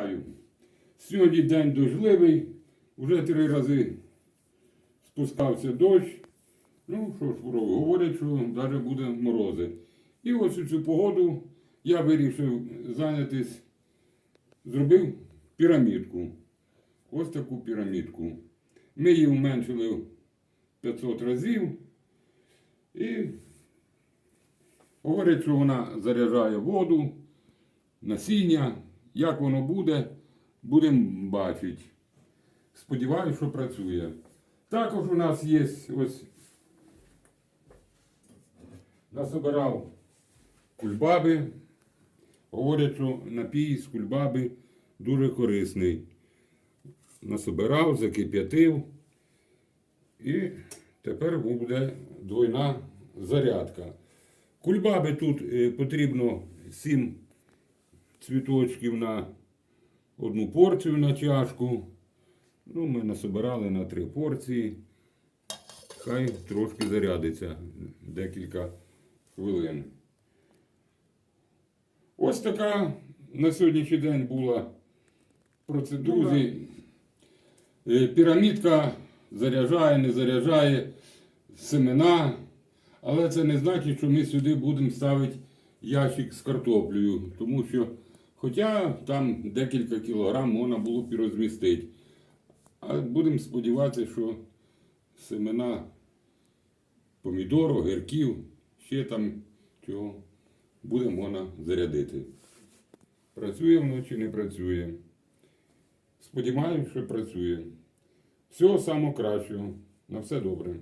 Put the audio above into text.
знаю. Сьогодні день дождливий, вже три рази спускався дощ. Ну, що ж, говорять, що навіть буде морози. І ось у цю погоду я вирішив зайнятися, зробив пірамідку. Ось таку пірамідку. Ми її уменшили 500 разів. І говорять, що вона заряджає воду, насіння. Як воно буде, будемо бачити. Сподіваюсь, що працює. Також у нас є ось насобирав кульбаби. Говорять, що напій з кульбаби дуже корисний. Насобирав, закип'ятив. І тепер буде двойна зарядка. Кульбаби тут е, потрібно 7 цвіточків на одну порцію на чашку. Ну, ми насобирали на три порції. Хай трошки зарядиться декілька хвилин. Ось така на сьогоднішній день була процедура. Е, Пірамідка заряджає, не заряджає семена, але це не значить, що ми сюди будемо ставити ящик з картоплею, тому що, хоча там декілька кілограм можна було б і розмістити. А будемо сподіватися, що семена помідору, гірків, ще там чого буде можна зарядити. Працює воно чи не працює. Сподіваюся, що працює. Всього самого кращого. На все добре.